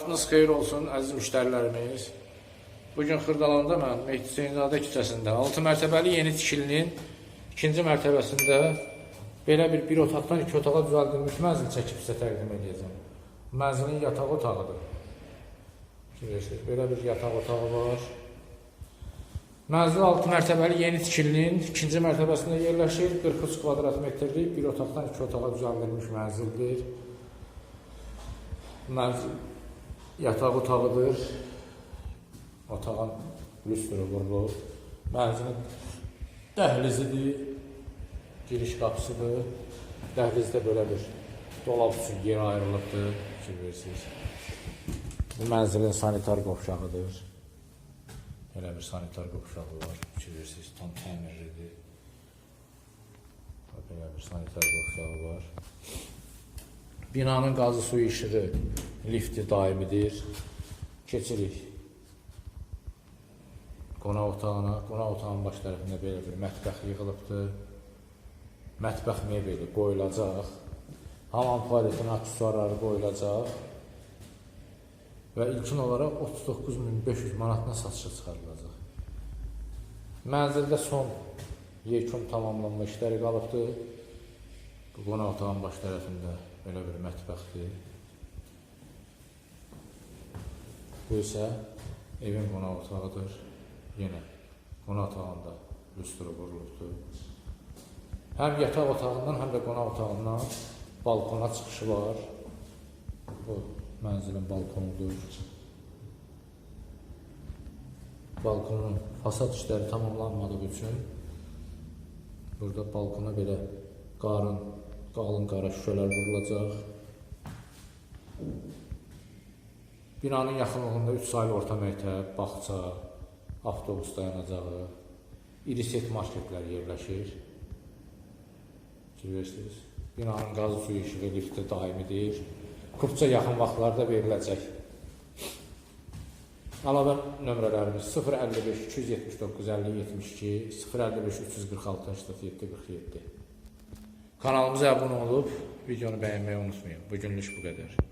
Vaxtınız xeyir olsun əziz müştərilərimiz. Bugün Xırdalanda mən Mehdi Hüseynzadə küçəsində 6 mərtəbəli yeni tikilinin ikinci mərtəbəsində belə bir bir otaqdan iki otağa düzəldilmiş mənzil çəkib sizə təqdim edəcəm. Mənzilin yataq otağıdır. Görürsünüz, belə bir yataq otağı var. Mənzil 6 mərtəbəli yeni tikilinin ikinci mərtəbəsində yerləşir. 43 kvadrat metrlik bir otaqdan iki otağa düzəldilmiş mənzildir. Mənzil yataq otağıdır. Otağın lüstrü vurulur. Mənzilin dəhlizidir. Giriş qapısıdır. Dəhlizdə belə bir dolab üçün yer ayrılıbdır. Fikir verirsiniz. Bu mənzilin sanitar qovşağıdır. Belə bir sanitar qovşağı var. Fikir verirsiniz. Tam təmirlidir. Belə bir sanitar qovşağı var. Binanın qazı suyu işığı lifti daimidir. Keçirik qonaq otağına. Qonaq otağının baş tərəfində belə bir mətbəx yığılıbdır. Mətbəx mebeli qoyulacaq. Hamam tualetin aksesuarları qoyulacaq. Və ilkin olaraq 39500 manatına satışa çıxarılacaq. Mənzildə son yekun tamamlanma işləri qalıbdır. Bu qonaq otağının baş tərəfində belə bir mətbəxdir. Bu isə evin qonaq otağıdır. Yenə qonaq otağında lüstru vurulubdur. Həm yataq otağından, həm də qonaq otağından balkona çıxışı var. Bu mənzilin balkonudur. Balkonun fasad işləri tamamlanmadığı üçün burada balkona belə qarın, qalın qara şüşələr vurulacaq. Binanın yaxınlığında 3 saylı orta məktəb, bağça, avtobus dayanacağı, iri set marketlər yerləşir. Bilirsiniz. Binanın qaz suyu işığı liftdə daimidir. Kurtça yaxın vaxtlarda veriləcək. Əlavə nömrələrimiz 055 279 50 72 055 346 87 47. Kanalımıza abunə olub videonu bəyənməyi unutmayın. Bugünlük bu qədər.